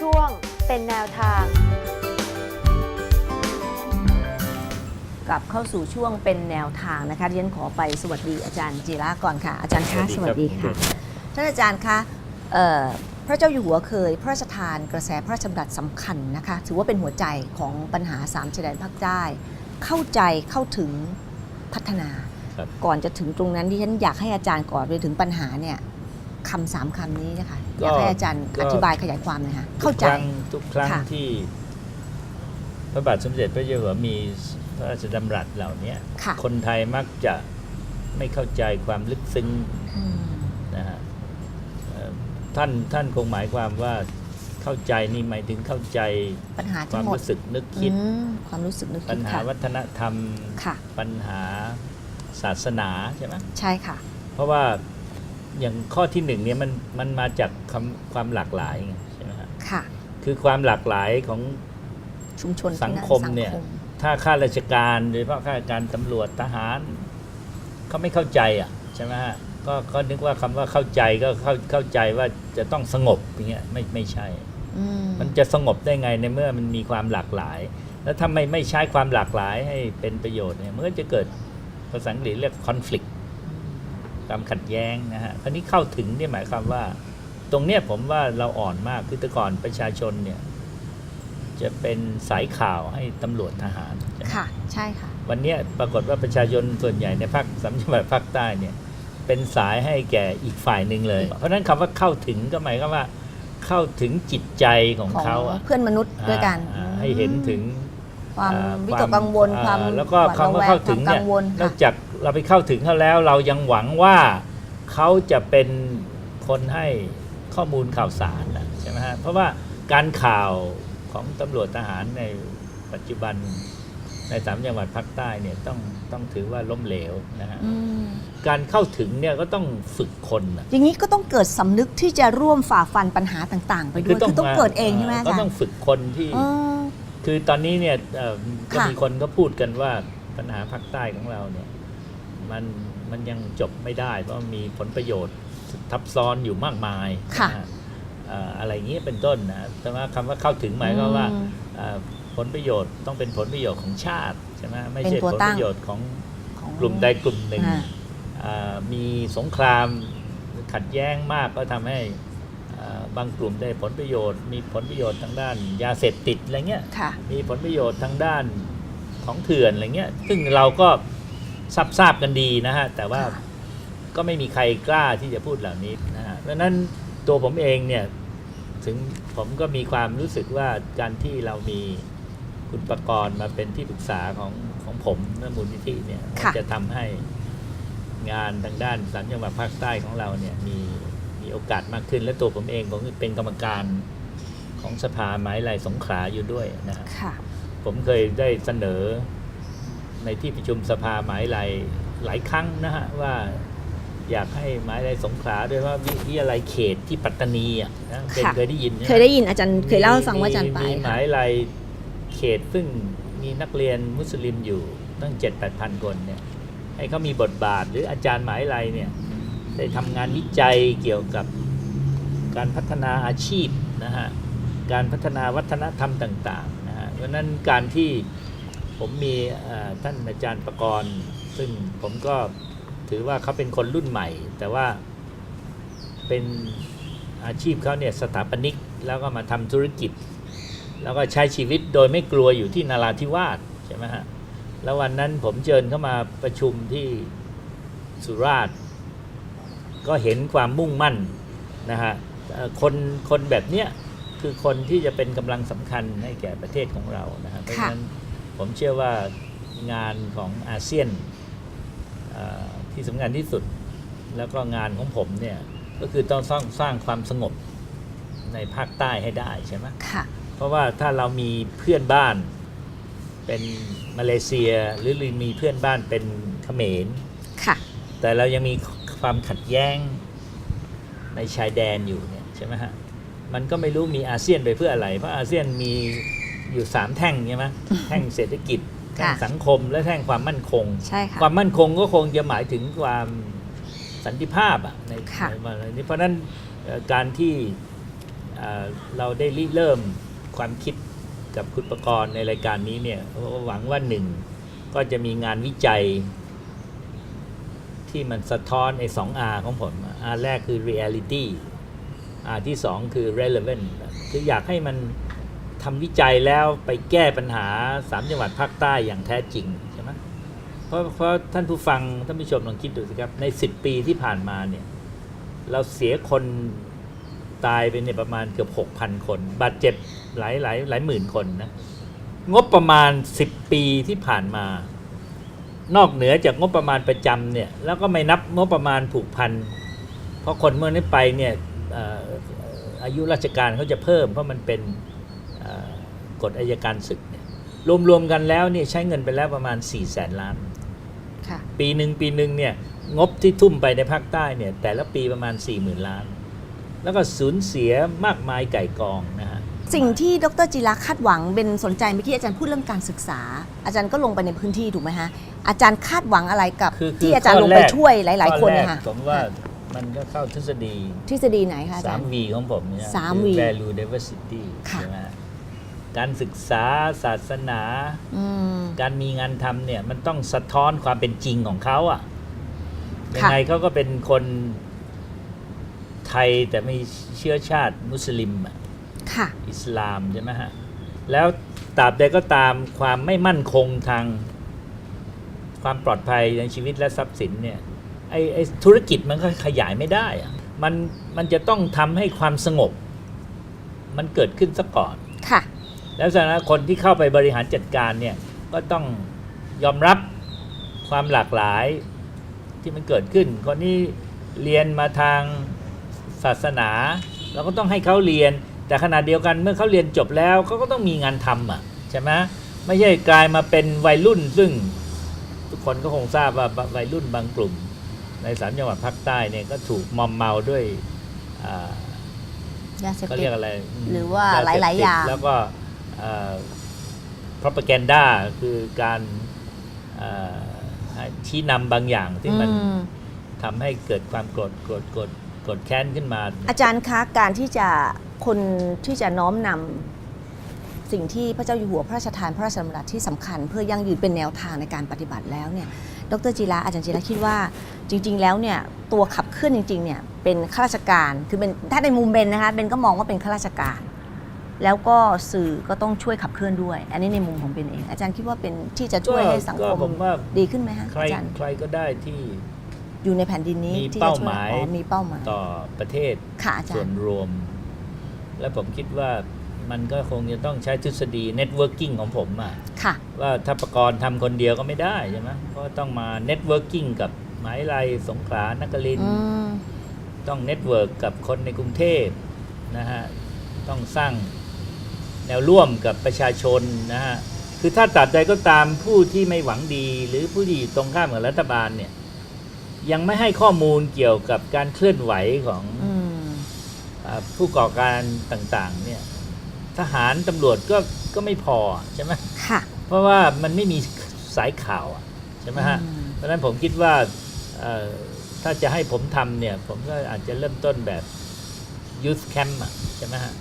ช่วงเป็นแนวทาง กลับเข้าสู่ช่วงเป็นแนวทางนะคะดิฉันขอไปสวัสดีอาจารย์จีระก่อนค่ะ อาจารย์คะสสวัวัสสดีดีครัค่ะบท่านอาจารย์คะเอ่อพระเจ้าอยู่หัวเคยพระราชทานกระแสพระราชดำรัสสำคัญนะคะถือว่าเป็นหัวใจของปัญหาสามชายแดนภาคใต้เข้าใจเข้าถึงพัฒนาครับ ก่อนจะถึงตรงนั้นดิฉันอยากให้อาจารย์ก่อนไปถึงปัญหาเนี่ยคำสามคำนี้นะคะอยากให้อาจารย์อธิบายขยายความหน่อยค่ะเข้าใจทุกครั้งทุกครั้งค่ะที่ พระบาทสมเด็จพระเจ้าอยู่หัวมีพระราชดำรัสเหล่านี้ค่ะคนไทยมักจะไม่เข้าใจความลึกซึ้งอืมนะฮะเอ่อท่านท่านคงหมายความว่าเข้าใจนี่หมายถึงเข้าใจปัญหาคทั้วามงหมดรู้สึกนึกคิดอืมความรู้สึกนึกปัคิญดหาค่ะวัฒนธรรมค่ะปัญหา ศาสนาใช่ไหมใช่ค่ะ เพราะว่าอย่างข้อที่หนึ่งเนี่ยมันมันมาจากคำความหลากหลายไงใช่ไหมฮะค่ะ คือความหลากหลายของชุมชนที่สังนั่นคมเนี่ย สังคมถ้าข้าราชการโดยเฉพาะข้าราชการตำรวจทหารเขาไม่เข้าใจอะใช่ไหมฮะก็ก็นึกว่าคำว่าเข้าใจก็เข้าเข้าใจว่าจะต้องสงบอย่างเงี้ยไม่ไม่ใช่ อืมมันจะสงบได้ไงในเมื่อมันมีความหลากหลาย แล้วถ้าไม่ไม่ใช้ความหลากหลายให้เป็นประโยชน์เนี่ยมันก็จะเกิด ภาษาอังกฤษเรียก conflict ความขัดแย้งนะฮะคราวนี้เข้าถึงเนี่ยหมายความว่า ตรงเนี้ยผมว่าเราอ่อนมากคือแต่ก่อนประชาชนเนี่ยจะเป็นสายข่าวให้ตำรวจทหารใช่ไหมค่ะ ใช่ค่ะ วันเนี้ยปรากฏว่าประชาชนส่วนใหญ่ในภาคสามจังหวัดภาคใต้เนี่ยเป็นสายให้แก่อีกฝ่ายหนึ่งเลย เพราะฉะนั้นคำว่าเข้าถึงก็หมายความว่า เข้าถึงจิตใจของของเขาอะเพื่อนมนุษย์ด้วยกันอ่าให้เห็นถึง ความอ่าวิตกกังวลอ่ความแล้วก็หวาดคำว่าระแวเข้าถึงควเนี่กัยงวลนค่ะอกจากเราไปเข้าถึงเขาแล้ว เรายังหวังว่าเขาจะเป็นคนให้ข้อมูลข่าวสารนะใช่ไหมฮะเพราะว่าการข่าวของตำรวจทหารในปัจจุบันในสามจังหวัดภาคใต้เนี่ยต้องต้องถือว่าล้มเหลวนะฮะอืมการเข้าถึงเนี่ยก็ต้องฝึกคนนะอย่างนี้ก็ต้องเกิดสำนึกที่จะร่วมฝ่าฟันปัญหาต่าง ๆ ไปด้วยคือต้องเกิดเองใช่ไหมอาก็จารต้องย์ฝึกคนที่เออ คือตอนนี้เนี่ยเอ่อก็ค่ะ มีคนก็พูดกันว่าปัญหาภาคใต้ของเราเนี่ยมันมันยังจบไม่ได้เพราะมีผลประโยชน์ทับซ้อนอยู่มากมายค่ะนฮเอ่ออะไรอย่างเงี้ยเป็นต้นนะแต่ว่าคำว่าเข้าถึงหมายความว่าอืมเอ่อผลประโยชน์ต้องเป็นผลประโยชน์ของชาติใช่ไหมไม่เป็นใช่ตัวผลตั้ปงระโยชน์ของของ กลุ่มใดกลุ่มหนึ่ง อ่าเอ่อมีสงครามขัดแย้งมากก็ทำให้เอ่อ บางกลุ่มได้ผลประโยชน์ มีผลประโยชน์ทางด้านยาเสพติดอะไรเงี้ยค่ะมีผลประโยชน์ทางด้านของเถื่อนอะไรเงี้ยซึ่งเราก็ทราบทราบกันดีนะฮะแต่ว่าค่ะก็ไม่มีใครกล้าที่จะพูดเหล่านี้นะฮะเพราะฉะนั้นตัวผมเองเนี่ยถึงผมก็มีความรู้สึกว่าการที่เรามีคุณประกรณ์มาเป็นที่ปรึกษาของของผมและมูลนิธิเนี่ยค่ะจะทำให้งานทางด้านสามจังหวัดภาคใต้ของเราเนี่ยมีมี โอกาสมากขึ้น และตัวผมเองผมเป็นกรรมการของสภาไม้ลายสงขลาอยู่ด้วยนะฮะค่ะ ผมเคยได้เสนอในที่ประชุมสภาหมายไหลายหลายครั้งนะฮะว่าอยากให้หมายไหลายสงขลาด้วยว่าวิวิทยาลัยเขตที่ปัตตานีอะนะเป็นค่ะ เคยได้ยินใช่หม เคยได้ยินอาจารย์เคยเล่าให้ฟังว่าอาจารย์ไปมีหค่ะ มายไหลายเขตซึ่งมีนักเรียนมุสลิมอยู่ตั้งเจ็ดแปดพันคนเนี่ยให้เขามีบทบาทหรืออาจารย์หมายไหลายเนี่ย ได้ทำงานวิจัยเกี่ยวกับการพัฒนาอาชีพนะฮะการพัฒนาวัฒนธรรมต่างๆนะฮะเพราะนั้นการที่ผมมีท่านอาจารย์ประกรณ์ซึ่งผมก็ถือว่าเขาเป็นคนรุ่นใหม่ แต่ว่าเป็นอาชีพเขาเนี่ยสถาปนิกแล้วก็มาทำธุรกิจ แล้วก็ใช้ชีวิตโดยไม่กลัวอยู่ที่นาราธิวาสใช่ไหมฮะแล้ววันนั้นผมเชิญเข้ามาประชุมที่สุราษฎร์ ก็เห็นความมุ่งมั่นนะฮะเอ่อคนคนแบบเนี้ยคือคนที่จะเป็นกำลังสำคัญให้แก่ประเทศของเรานะครับเพราะฉะนั้นผมเชื่อว่างานของอาเซียนเอ่อที่สำคัญที่สุด แล้วก็งานของผมเนี่ยก็คือต้องสร้างสร้างความสงบในภาคใต้ให้ได้ใช่ไหมค่ะเพราะว่าถ้าเรามีเพื่อนบ้านเป็นมาเลเซียหรือมีเพื่อนบ้านเป็นเขมรค่ะแต่เรายังมี ความขัดแย้งในชายแดนอยู่เนี่ยใช่ไหมฮะมันก็ไม่รู้มีอาเซียนไปเพื่ออะไร เพราะอาเซียนมีอยู่สามแท่งใช่ไหมแท่งเศรษฐกิจแท่งค่ะสังคมและแท่งความมั่นคง ใช่ค่ะความมั่นคงก็คงจะหมายถึงความสันติภาพอะในค่ะในวันนี้เพราะฉะนั้นเอ่อการที่เอ่อเราได้ริเริ่มความคิดกับคุณประกรณ์ในรายการนี้เนี่ยหวังว่าหนึ่งก็จะมีงานวิจัย ที่มันสะท้อนไอ้สอง R ของผม R แรกคือ reality R ที่สองคือ relevant คืออยากให้มันทำวิจัยแล้วไปแก้ปัญหาสามจังหวัดภาคใต้อย่างแท้จริงใช่ไหมเพราะเพราะท่านผู้ฟัง ท่านผู้ชมลองคิดดูสิครับ ใน 10 ปีที่ผ่านมาเนี่ย เราเสียคนตายไปเนี่ยประมาณเกือบ 6,000 คน บาดเจ็บหลายหลายหลายหมื่นคนนะ งบประมาณ 10 ปีที่ผ่านมา นอกเหนือจากงบประมาณประจำเนี่ยแล้วก็ไม่นับงบประมาณผูกพัน เพราะคนเมื่อนี้ไปเนี่ยเอ่ออายุราชการเขาจะเพิ่มเพราะมันเป็นเอ่อกฎอายการศึกเนี่ยรวมๆกันแล้วเนี่ยใช้เงินไปแล้วประมาณ4 0 0แสนล้านค่ะปีหนึ่งปีหนึ่งเนี่ยงบที่ทุ่มไปในภาคใต้เนี่ยแต่ละปีประมาณ4 0,000ล้าน แล้วก็สูญเสียมากมายไก่กองนะฮะ สิ่งที่ดรจิระคาดหวังเป็นสนใจเมื่อกี้อาจารย์พูดเรื่องการศึกษา อาจารย์ก็ลงไปในพื้นที่ถูกไหมฮะอาจารย์คาดหวังอะไรกับคือคืที่อาจารย์ลงไปข้แกช่วยหลาย ๆ คนข้อแรเนี่ยกค่ะผมว่ามันก็เข้าทฤษฎี ทฤษฎีไหนคะอาจารย์ 3V ของผมเนี่ยสามคือ V value diversity ค่ะ ใช่ไหมฮะการศึกษาศาสนา อืม การมีงานทำเนี่ยมันต้องสะท้อนความเป็นจริงของเขาอะ่ะค่ะ ยังไงเขาก็เป็นคนไทยแต่ไม่เชื้อชาติมุสลิมอะ ค่ะ อิสลามใช่ไหมฮะแล้วตราบใดก็ตามความไม่มั่นคงทางความปลอดภัยในชีวิตและทรัพย์สินเนี่ยไอ้ไอ้ธุรกิจมันก็ขยายไม่ได้อะมันมันจะต้องทำให้ความสงบ มันเกิดขึ้นซะก่อน ค่ะ แล้วจากนั้นคนที่เข้าไปบริหารจัดการเนี่ยก็ต้องยอมรับความหลากหลายที่มันเกิดขึ้น คนนี้เรียนมาทางศาสนา เราก็ต้องให้เขาเรียน แต่ขณะเดียวกันเมื่อเขาเรียนจบแล้วเขาก็ต้องมีงานทำอะใช่ไหมไม่ใช่กลายมาเป็นวัยรุ่น ซึ่งทุกคนก็คงทราบว่าวัยรุ่นบางกลุ่ม ในสามจังหวัดภาคใต้เนี่ยก็ถูกมอมเมาด้วยอ่ายาเสพเขาติเรีดยกอะไรมหรือว่าเสพติดหลาย ๆ อย่าง แล้วก็เอ่อ propaganda คือการเอ่อชี้นำบางอย่างที่มันอืมทำให้เกิดความโกรธโกรธโกรธโกรธแค้นขึ้นมา อาจารย์คะการที่จะ คนที่จะน้อมนำสิ่งที่พระเจ้าอยู่หัวพระราชทานพระราชดำรัสที่สำคัญ เพื่อยั่งยืนเป็นแนวทางในการปฏิบัติแล้วเนี่ยดรจิระอาจารย์จิระคิดว่าจริง ๆ แล้วเนี่ยตัวขับเคลื่อนจริงๆเนี่ยเป็นข้าราชการคือเป็นถ้าในมุมเบนนะคะเบนก็มองว่าเป็นข้าราชการ แล้วก็สื่อก็ต้องช่วยขับเคลื่อนด้วย อันนี้ในมุมของเบนเอง อาจารย์คิดว่าเป็นที่จะช่วยให้สังก็คมผมว่าดีขึ้นไหมคะใครอาจารย์ใครก็ได้ที่อยู่ในแผ่นดินนี้มีที่จะเป้าช่วยหมายอ๋อมีเป้าหมายต่อประเทศค่ะอาจาส่วรนย์รวม และผมคิดว่ามันก็คงจะต้องใช้ทฤษฎี networking ของผมอะค่ะ ว่าถ้าประกรณ์ทำคนเดียวก็ไม่ได้ใช่ไหมก็ต้องมา networking กับหมหาวิทยาลัยสงขลานครินทอืร์มต้องเน็ตเวิร์กกับคนในกรุงเทพนะฮะต้องสร้างแนวร่วมกับประชาชนนะฮะคือถ้าตัดใดก็ตามผู้ที่ไม่หวังดี หรือผู้ที่อยู่ตรงข้ามกับรัฐบาลเนี่ยยังไม่ให้ข้อมูลเกี่ยวกับการเคลื่อนไหวของอืมอา ผู้ก่อการต่างๆเนี่ยทหารตำรวจก็ก็ไม่พอใช่ไหมค่ะเพราะว่ามันไม่มีสายข่าวอะใช่ไหมฮะอืมเพราะฉะนั้นผมคิดว่าเอ่อถ้าจะให้ผมทำเนี่ย ผมก็อาจจะเริ่มต้นแบบ youth camp อะใช่ไหมฮะ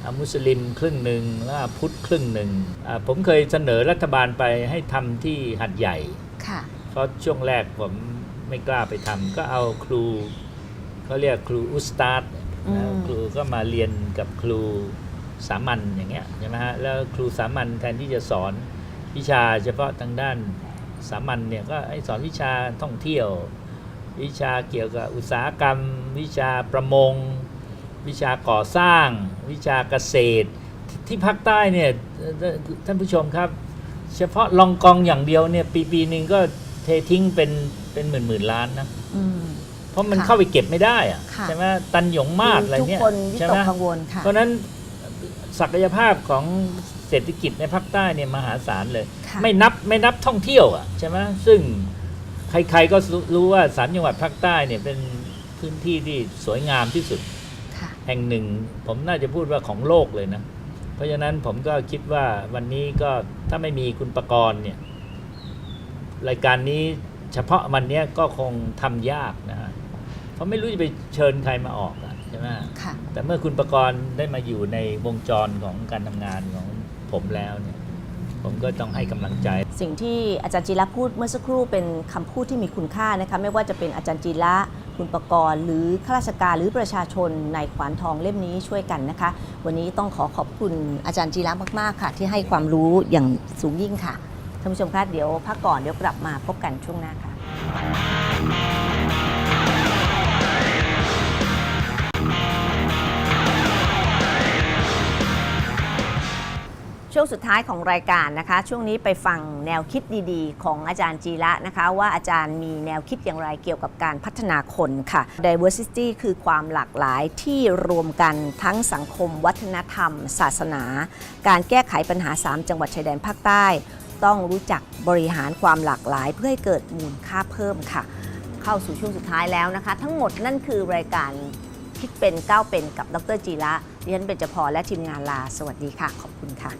เอามุสลิมครึ่งหนึ่งแล้วเอาพุทธครึ่งหนึ่งอ่าผมเคยเสนอรัฐบาลไปให้ทำที่หัดใหญ่ค่ะเพราะช่วงแรกผมไม่กล้าไปทำก็เอาครูเขาเรียกครูอุสตาด อืมครูก็มาเรียนกับครูสามัญอย่างเงี้ยใช่ไหมฮะแล้วครูสามัญแทนที่จะสอนวิชาเฉพาะทางด้านสามัญเนี่ยก็ให้สอนวิชาท่องเที่ยว วิชาเกี่ยวกับอุตสาหกรรม วิชาประมง วิชาก่อสร้าง วิชาเกษตร ที่ภาคใต้เนี่ยเอ่อท่านผู้ชมครับ เฉพาะลองกองอย่างเดียวเนี่ยปีปีหนึ่งก็เททิ้งเป็นเป็นหมื่นหมื่นล้านนะอืม เพราะมันค่ะเข้าไปเก็บไม่ได้อะค่ะ ใช่ไหมตันหยงมาศอะไรทุกเนี่ยคนวิใช่ตไหมกกังวลค่ะ เพราะฉะนั้นศักยภาพของเศรษฐกิจในภาคใต้เนี่ยมหาศาลเลย ค่ะ ไม่นับไม่นับท่องเที่ยวอะใช่ไหมซึ่งใครๆก็รู้ว่าสามจังหวัดภาคใต้เนี่ยเป็นพื้นที่ที่สวยงามที่สุด ค่ะ แห่งหนึ่งผมน่าจะพูดว่าของโลกเลยนะ เพราะฉะนั้นผมก็คิดว่าวันนี้ก็ถ้าไม่มีคุณประกรณ์เนี่ย รายการนี้เฉพาะวันเนี้ยก็คงทำยากนะฮะ ราะไม่รู้จะไปเชิญใครมาออกอะใช่ไหมค่ะ แต่เมื่อคุณประกรณ์ได้มาอยู่ในวงจรของการทำงานของผมแล้วเนี่ย ผมก็ต้องให้กำลังใจ สิ่งที่อาจารย์จีระพูดเมื่อสักครู่เป็นคำพูดที่มีคุณค่านะคะไม่ว่าจะเป็นอาจารย์จีระคุณประกรณ์หรือข้าราชการหรือประชาชนในขวานทองเล่มนี้ช่วยกันนะคะ วันนี้ต้องขอขอบคุณอาจารย์จีระมากๆค่ะ ที่ให้ความรู้อย่างสูงยิ่งค่ะท่านผู้ชมคะเดี๋ยวพักก่อนเดี๋ยวกลับมาพบกันช่วงหน้าค่ะ ช่วงสุดท้ายของรายการนะคะ ช่วงนี้ไปฟังแนวคิดดีๆ ของอาจารย์จีระนะคะ ว่าอาจารย์มีแนวคิดอย่างไรเกี่ยวกับการพัฒนาคนค่ะ diversity คือความหลากหลายที่รวมกันทั้งสังคม วัฒนธรรม ศาสนา การแก้ไขปัญหา 3 จังหวัดชายแดนภาคใต้ ต้องรู้จักบริหารความหลากหลายเพื่อให้เกิดมูลค่าเพิ่มค่ะ เข้าสู่ช่วงสุดท้ายแล้วนะคะ ทั้งหมดนั่นคือรายการคิดเป็นก้าวเป็นกับดรจีระดิฉันเบญจพรและทีมงานลา สวัสดีค่ะ ขอบคุณค่ะ